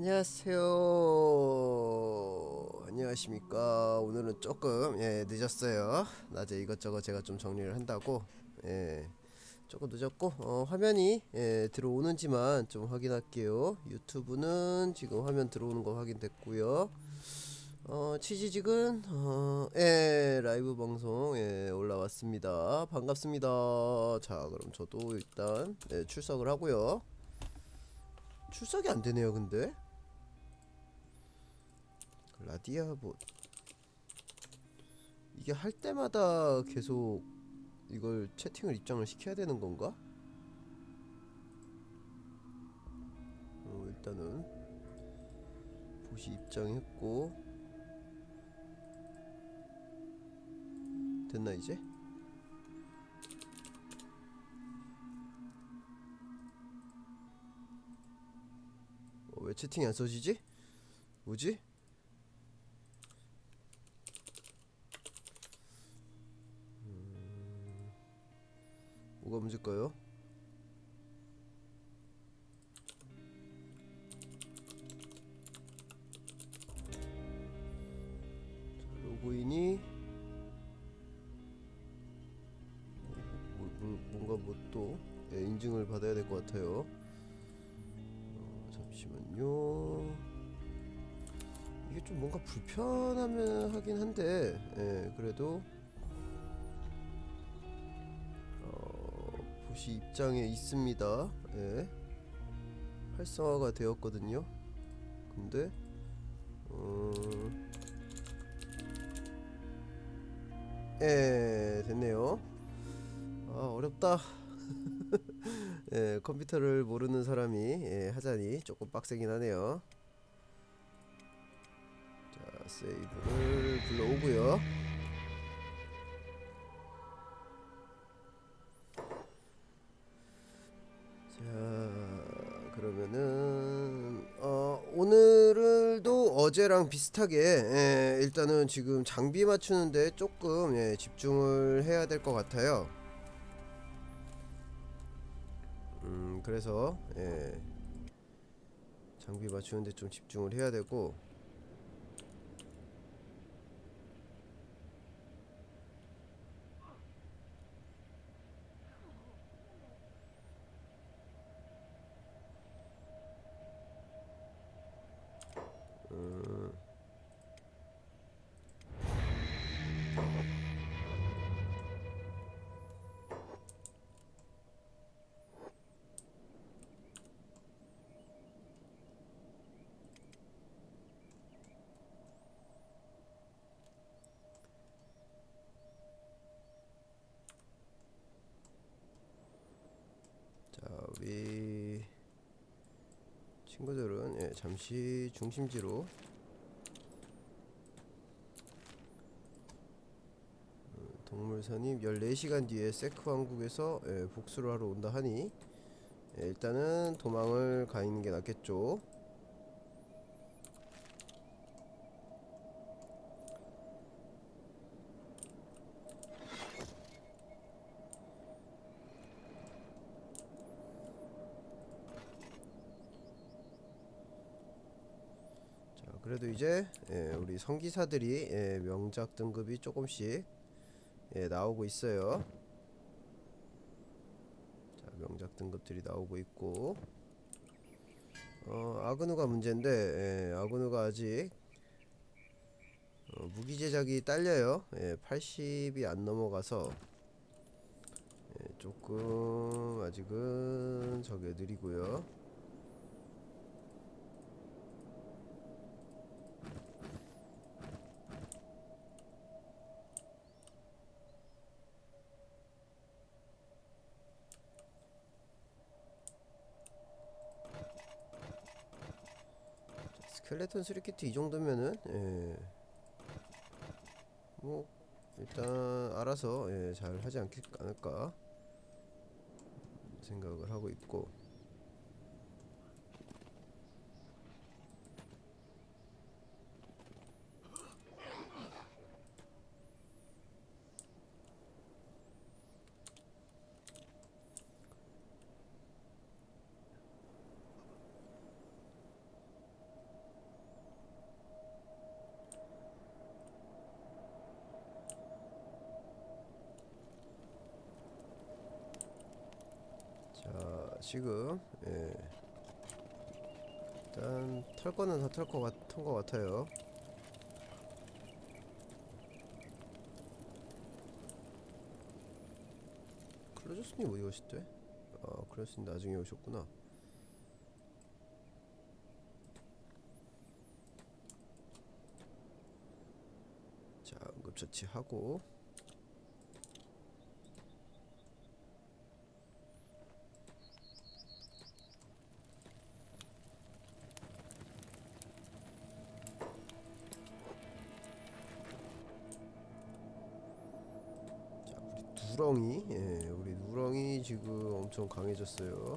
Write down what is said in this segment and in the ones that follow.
안녕하세요. 안녕하십니까. 오늘은 조금 예, 늦었어요. 낮에 이것저것 제가 좀 정리를 한다고 예, 조금 늦었고 어, 화면이 예, 들어오는지만 좀 확인할게요. 유튜브는 지금 화면 들어오는 거 확인됐고요. 어, 치지직은 어, 예, 라이브 방송 예, 올라왔습니다. 반갑습니다. 자, 그럼 저도 일단 예, 출석을 하고요. 출석이 안 되네요, 근데. 라디아 뭐 이게 할 때마다 계속 이걸 채팅을 입장을 시켜야 되는 건가? 어, 일단은 보시 입장했고 됐나 이제? 어, 왜 채팅이 안 써지지? 뭐지? 뭐가 문제일까요? 자, 로그인이 뭐, 뭐, 뭔가 뭐또 예, 인증을 받아야 될 것 같아요. 어, 잠시만요. 이게 좀 뭔가 불편하면 하긴 한데, 예, 그래도 어, 보시 입장에 있습니다. 예. 활성화가 되었거든요. 근데 어... 예, 됐네요. 아, 어렵다. 예, 컴퓨터를 모르는 사람이 예, 하자니 조금 빡세긴 하네요. 자, 세이브를 불러오고요. 어제랑 비슷하게 예, 일단은 지금 장비 맞추는데 조금 예, 집중을 해야 될 것 같아요. 음 그래서 예, 장비 맞추는데 좀 집중을 해야 되고 자 우리 친구들은 예, 잠시 중심지로 음, 동물선임 14시간 뒤에 세크 왕국에서 예, 복수를 하러 온다 하니 예, 일단은 도망을 가 있는 게 낫겠죠. 그래도 이제 예, 우리 성기사들이 예, 명작 등급이 조금씩 예, 나오고 있어요. 자, 명작 등급들이 나오고 있고 어, 아그누가 문제인데 예, 아그누가 아직 어, 무기 제작이 딸려요. 예, 80이 안 넘어가서 예, 조금 아직은 저게 느리고요. 스켈레톤 수리키트 이 정도면은 예. 뭐 일단 알아서 예, 잘 하지 않을까 생각을 하고 있고 지금 예. 일단 털 거는 다 털 거 같은 거 같아요. 클로저스님 어디 오셨대? 아 클로저스님 나중에 오셨구나. 자 응급처치하고 엄청 강해졌어요.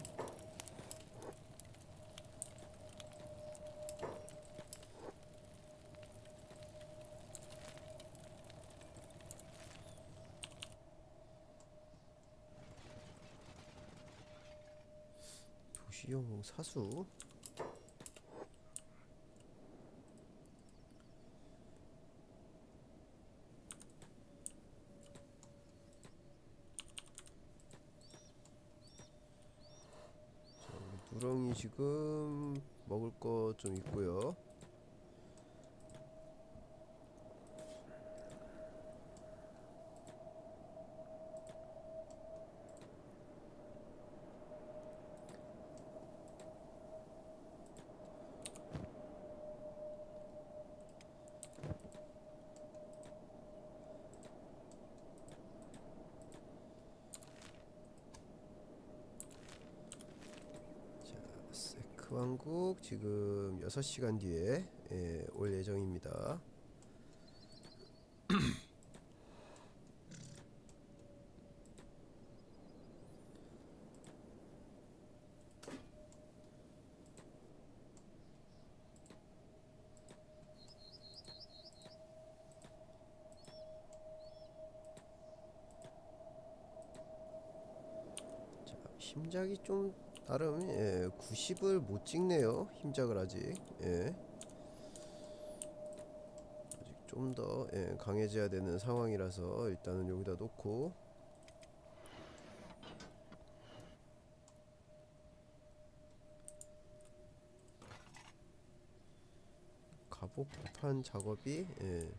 도시용 사수 누렁이 지금 먹을 거 좀 있고요. 자, 세크 왕국 지금 6시간 뒤에 예, 올 예정입니다. 자, 힘작이 좀 나름 예, 90을 못 찍네요. 힘작을 아직. 예. 아직 좀더 예, 강해져야 되는 상황이라서 일단은 여기다 놓고 갑옷판 작업이 예.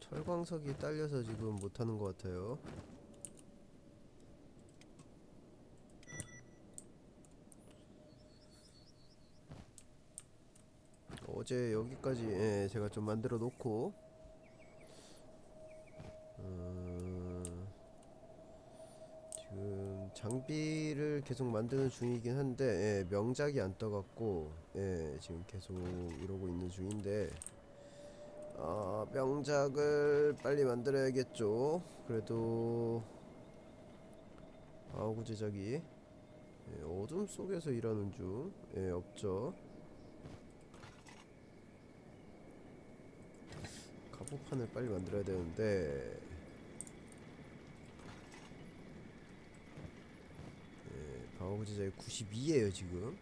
철광석이 딸려서 지금 못하는 것 같아요. 어제 여기까지 예, 제가 좀 만들어 놓고 음, 지금 장비를 계속 만드는 중이긴 한데 예, 명작이 안 떠갖고 예, 지금 계속 이러고 있는 중인데 아, 명작을 빨리 만들어야겠죠. 그래도 아우구 제작이 예, 어둠 속에서 일하는 중 예, 없죠. 갑옷판을 빨리 만들어야 되는데. 예, 방어구 제작이 92예요 지금.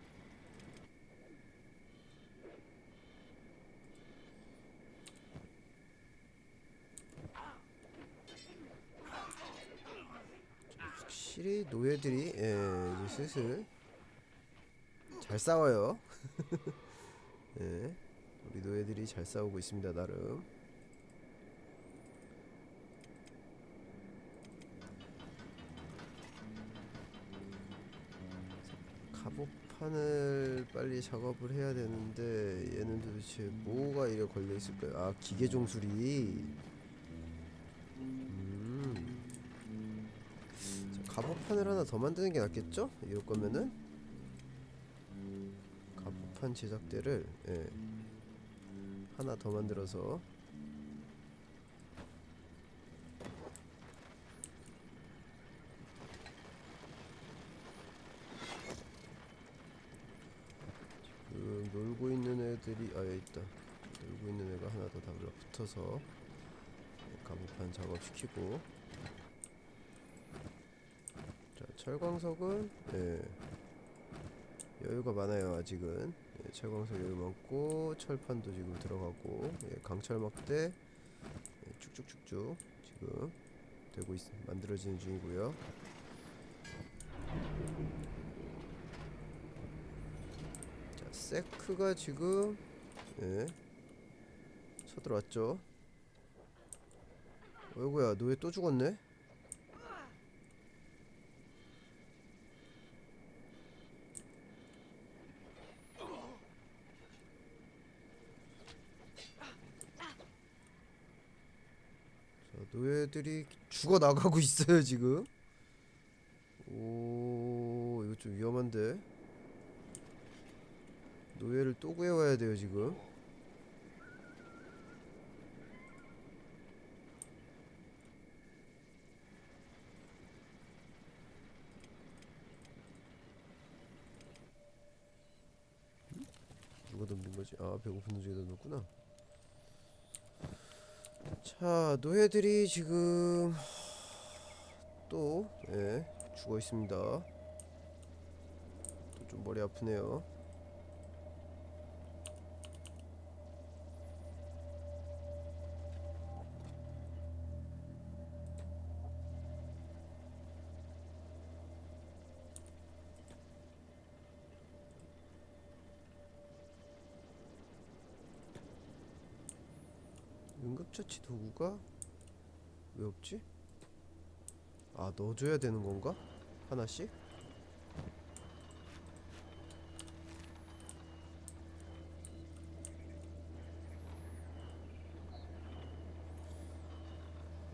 좀 확실히 노예들이 예, 이제 슬슬 잘 싸워요. 예, 우리 노예들이 잘 싸우고 있습니다 나름 판을 빨리 작업을 해야 되는데 얘는 도대체 뭐가 이래 걸려 있을까요? 아 기계 종술이 음. 자, 갑옷판을 하나 더 만드는 게 낫겠죠? 이럴 거면은 갑옷판 제작대를 예. 하나 더 만들어서 그 놀고 있는 애들이 아 여기 있다. 놀고 있는 애가 하나 더 달라붙어서 가무판 작업시키고. 자 철광석은 예. 여유가 많아요 아직은. 예, 철광석 여유 많고 철판도 지금 들어가고 예, 강철 막대 예, 쭉쭉쭉쭉 지금 되고 있, 만들어지는 중이고요 세크가 지금 예 쳐들어왔죠. 어이구야 노예 또 죽었네. 자, 노예들이 죽어 나가고 있어요 지금. 오 이거 좀 위험한데. 노예를 또 구해와야 돼요 지금. 누가 덤빈 거지? 아 배고픈 도중에 덤볐구나. 자 노예들이 지금 또 예, 죽어 있습니다. 또 좀 머리 아프네요. 응급처치 도구가 왜 없지? 아 넣어줘야 되는 건가? 하나씩?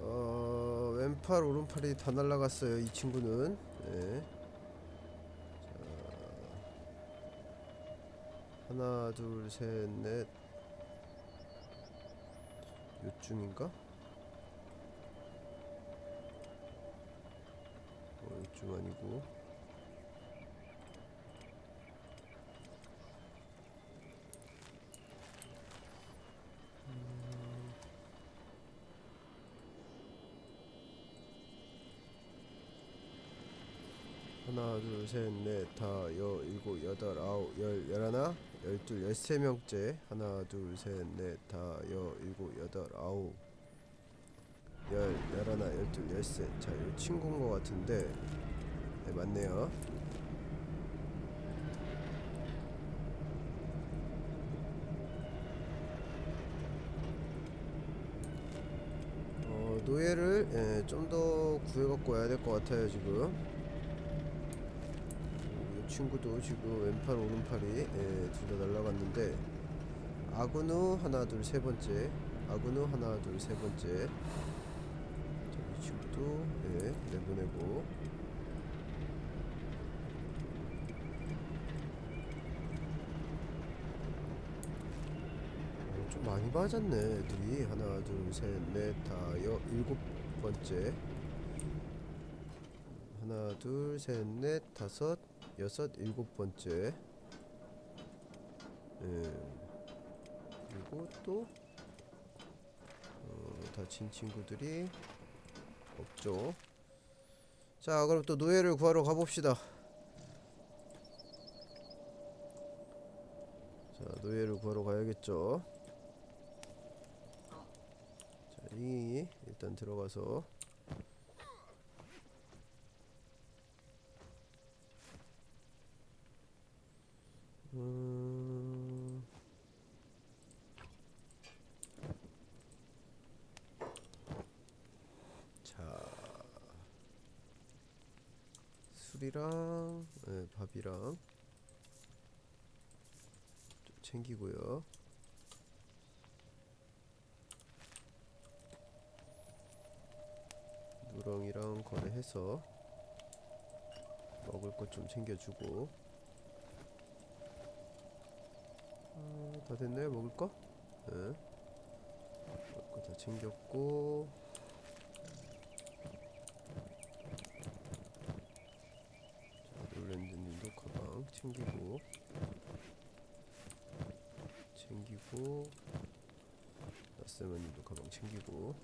어 왼팔 오른팔이 다 날라갔어요 이 친구는 네. 자, 하나 둘 셋 넷 요쯤인가? 어, 요쯤 아니고 음. 하나 둘 셋 넷 다 여 일곱 여덟 아홉 열 열하나 열둘 열세 명째 하나 둘 셋 넷 다 여 일곱 여덟 아홉 열 열하나 열둘 열세 자이 친구인 것 같은데. 네 맞네요. 어 노예를 예, 좀더 구해갖고 와야 될 것 같아요 지금. 이 친구도 지금 왼팔 오른팔이 예, 둘다 날라갔는데 아군우 하나 둘 세 번째. 아군우 하나 둘 세 번째. 자, 이 친구도 예, 내보내고. 어, 좀 많이 맞았네. 애들이 하나 둘 셋 넷 다 여 일곱 번째. 하나 둘 셋 넷 다섯 여섯 일곱 번째. 예. 그리고 또 어, 다친 친구들이 없죠. 자 그럼 또 노예를 구하러 가봅시다. 자 노예를 구하러 가야겠죠. 자 링이 일단 들어가서 음... 자 술이랑 네, 밥이랑 좀 챙기고요. 누렁이랑 거래해서 먹을 것 좀 챙겨주고 어, 다 됐나요? 먹을 거? 네. 먹을 거 다 챙겼고 자, 롤랜드님도 가방 챙기고 챙기고 나스마님도 가방 챙기고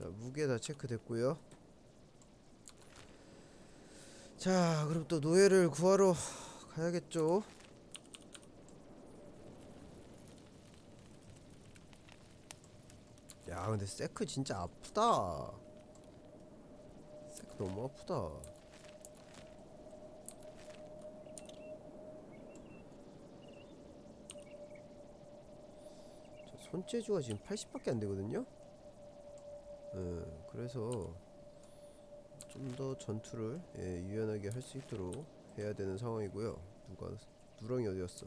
자 무게 다 체크됐고요. 자 그럼 또 노예를 구하러 가야겠죠? 야 근데 세크 진짜 아프다. 세크 너무 아프다. 손재주가 지금 80밖에 안 되거든요? 예, 그래서 좀 더 전투를 예, 유연하게 할 수 있도록 해야 되는 상황이고요. 누가 누렁이 어디였어?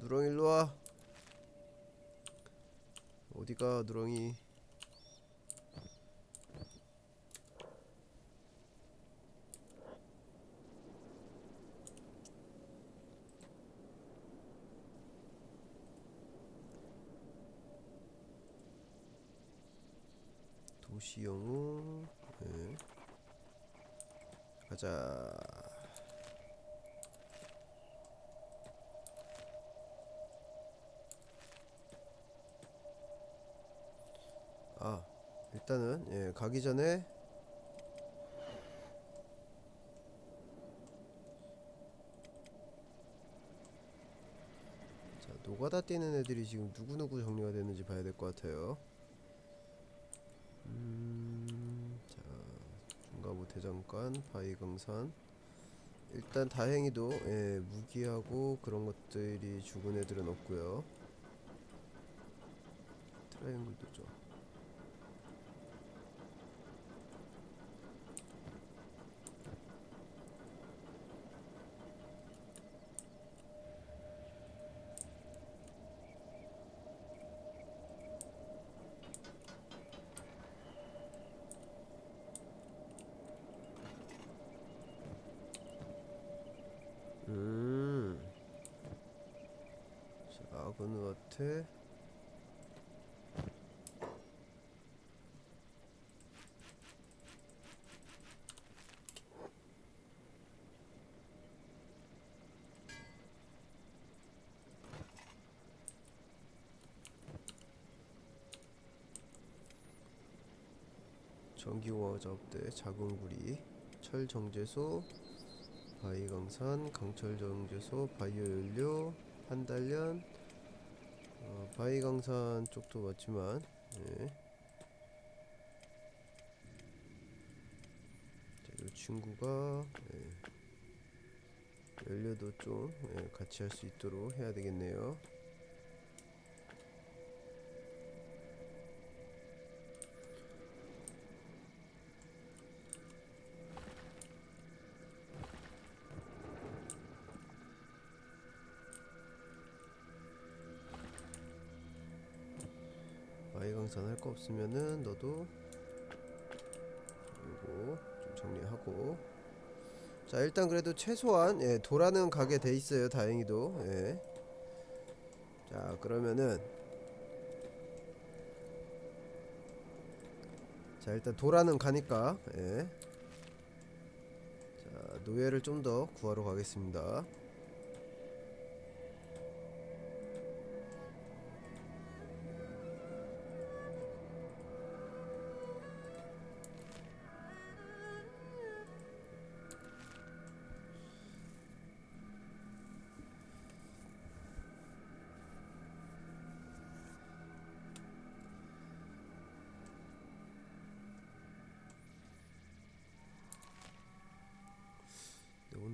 누렁이 일로 와. 어디가 누렁이? 도시 영웅. 예. 가자. 아, 일단은 예, 가기 전에 자, 노가다 뛰는 애들이 지금 누구누구 정리가 됐는지 봐야 될 것 같아요. 음, 자, 중가부 대장간, 바위강산. 일단 다행히도 예, 무기하고 그런 것들이 죽은 애들은 없고요. 트라이앵글도 좀. 음. 자, 아그누아테. 전기공학 작업대 작은구리 철정제소 바위강산, 강철정제소, 바이오연료, 한달련, 어, 바위강산 쪽도 맞지만, 예. 자, 이 친구가 예. 연료도 좀 예, 같이 할 수 있도록 해야 되겠네요. 바위강산 할거 없으면은 너도 그리고 좀 정리하고 자 일단 그래도 최소한 예, 도라는 가게 돼 있어요 다행히도 예. 자 그러면은 자 일단 도라는 가니까 예. 자 노예를 좀 더 구하러 가겠습니다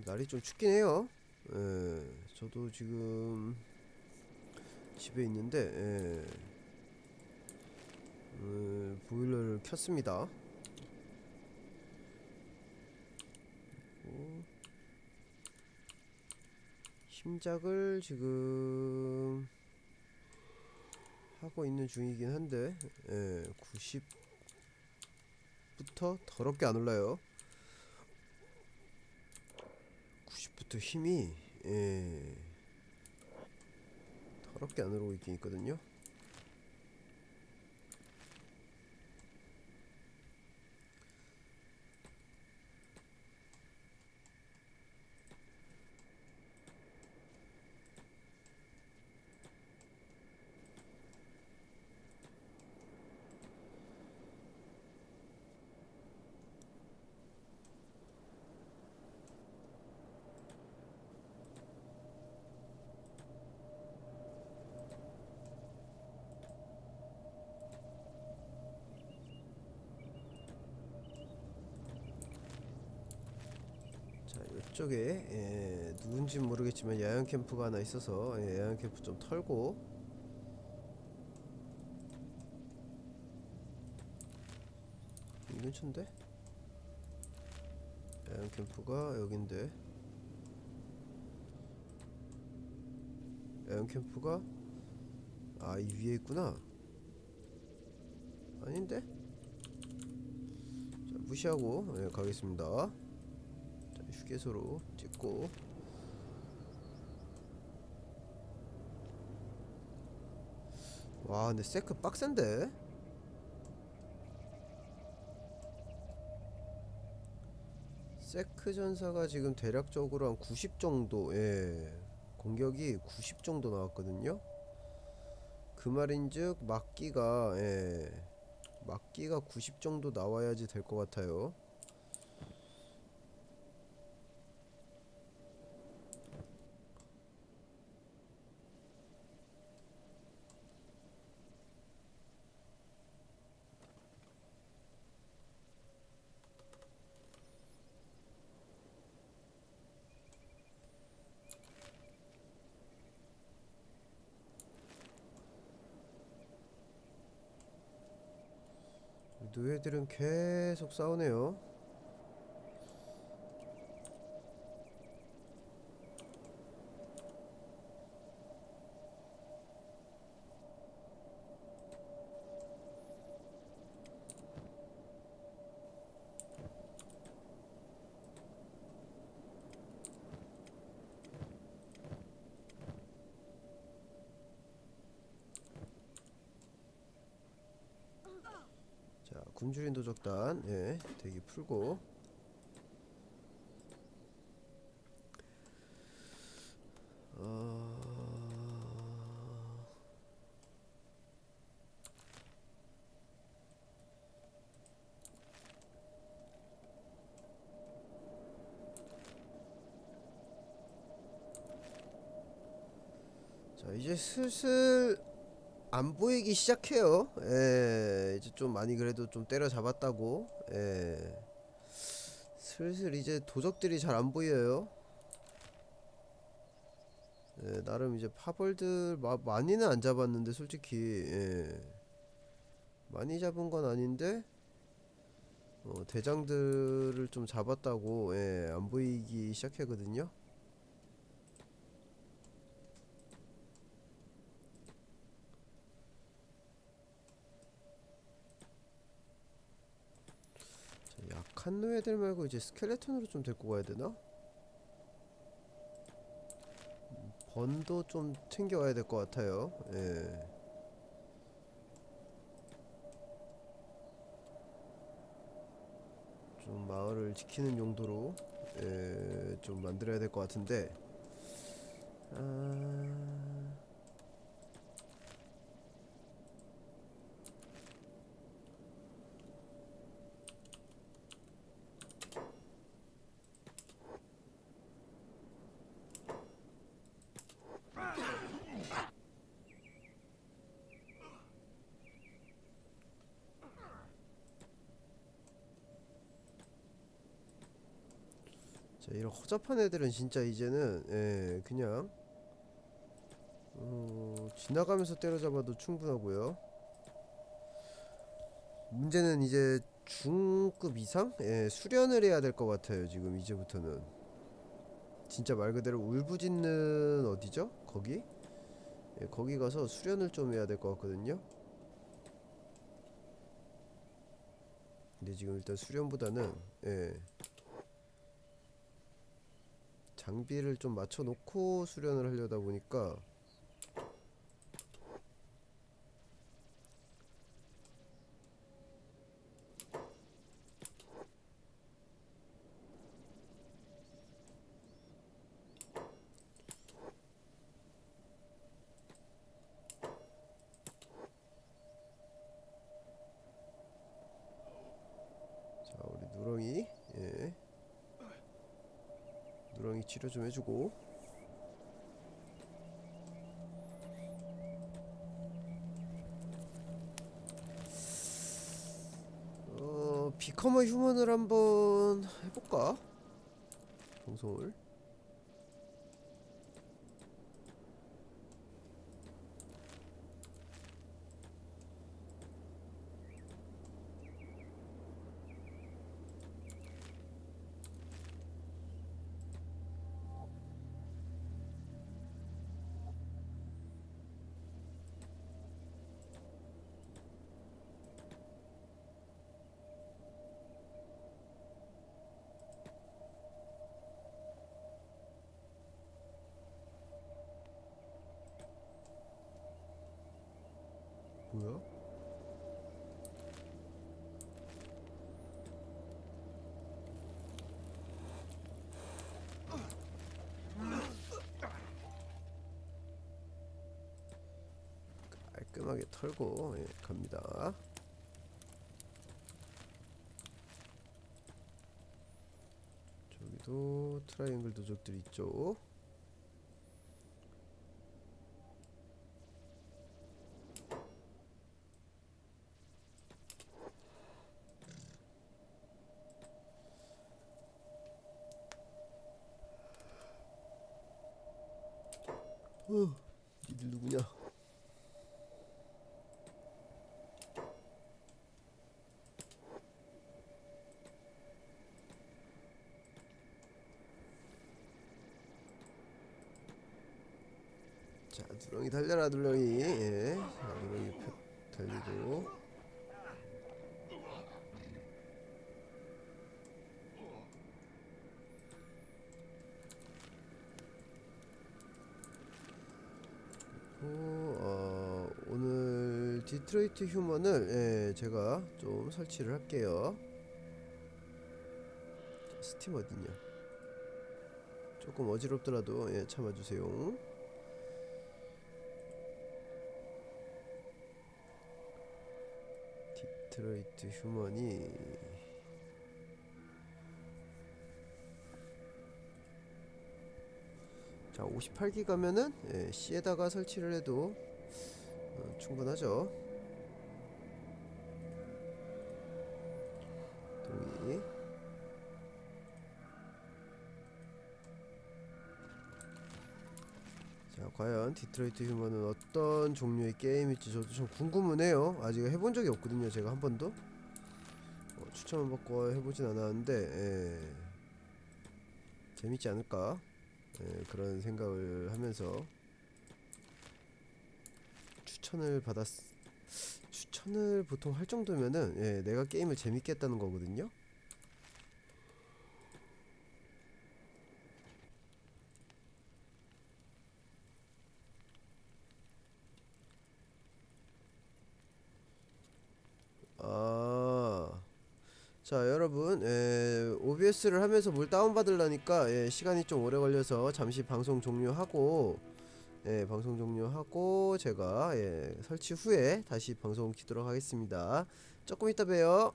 날이 좀 춥긴 해요. 예, 저도 지금 집에 있는데 예, 어, 보일러를 켰습니다. 심작을 지금 하고 있는 중이긴 한데 예, 90부터 더럽게 안 올라요. 90 부터 힘이 예, 더럽게 안 오르고 있긴 있거든요. 이쪽에 예, 누군지 모르겠지만 야영 캠프가 하나 있어서 예, 야영 캠프 좀 털고 이 근처인데? 야영 캠프가 여긴데 야영 캠프가 아 이 위에 있구나 아닌데? 자, 무시하고 예, 가겠습니다 휴게소로 찍고 와 근데 세크 빡센데? 세크 전사가 지금 대략적으로 한 90 정도, 예. 공격이 90 정도 나왔거든요. 그 말인즉 막기가, 예. 막기가 90 정도 나와야지 될 것 같아요. 노예들은 계속 싸우네요. 자, 굶주린 도적단, 예, 대기 풀고. 어... 자, 이제 슬슬 안 보이기 시작해요. 예, 이제 좀 많이 그래도 좀 때려 잡았다고. 예. 슬슬 이제 도적들이 잘 안 보여요. 예, 나름 이제 파벌들 마, 많이는 안 잡았는데 솔직히 예. 많이 잡은 건 아닌데 어, 대장들을 좀 잡았다고 예, 안 보이기 시작하거든요. 자, 약한 노예들 말고 이제 스켈레톤으로 좀 데리고 가야 되나? 음, 번도 좀 챙겨와야 될 것 같아요. 예. 좀 마을을 지키는 용도로 예, 좀 만들어야 될 것 같은데. 아... 자 이런 허접한 애들은 진짜 이제는 예 그냥 어, 지나가면서 때려잡아도 충분하고요. 문제는 이제 중급 이상? 예 수련을 해야 될 것 같아요 지금 이제부터는. 진짜 말 그대로 울부짖는 어디죠? 거기? 예, 거기 가서 수련을 좀 해야 될 것 같거든요. 근데 지금 일단 수련보다는 예 장비를 좀 맞춰 놓고 수련을 하려다 보니까 자 우리 누렁이 예 누렁이 치료 좀 해주고. 어 비커머 휴먼을 한번 해볼까? 방송을 뭐야? 깔끔하게 털고 예, 갑니다. 저기도 트라이앵글 도적들 있죠. 어, 니들 누구냐? 자, 누렁이. 예. 표 달리고. 어, 어, 오늘 디트로이트 휴먼을 예, 제가 좀 설치를 할게요. 자, 스팀 어딨냐? 조금 어지럽더라도 예, 참아주세요. 디트로이트 휴먼이 자 58기 가면은 예, C에다가 설치를 해도 어, 충분하죠 과연 디트로이트 휴먼은 어떤 종류의 게임일지 저도 좀 궁금해요. 아직 해본 적이 없거든요 제가 한 번도. 어, 추천을 받고 해보진 않았는데 예, 재밌지 않을까? 예, 그런 생각을 하면서 추천을 받았 추천을 보통 할 정도면은 예, 내가 게임을 재밌게 했다는 거거든요. 자 여러분 에, OBS를 하면서 뭘 다운받으려니까 예, 시간이 좀 오래 걸려서 잠시 방송 종료하고 예, 방송 종료하고 제가 예, 설치 후에 다시 방송 키도록 하겠습니다. 조금 이따 봬요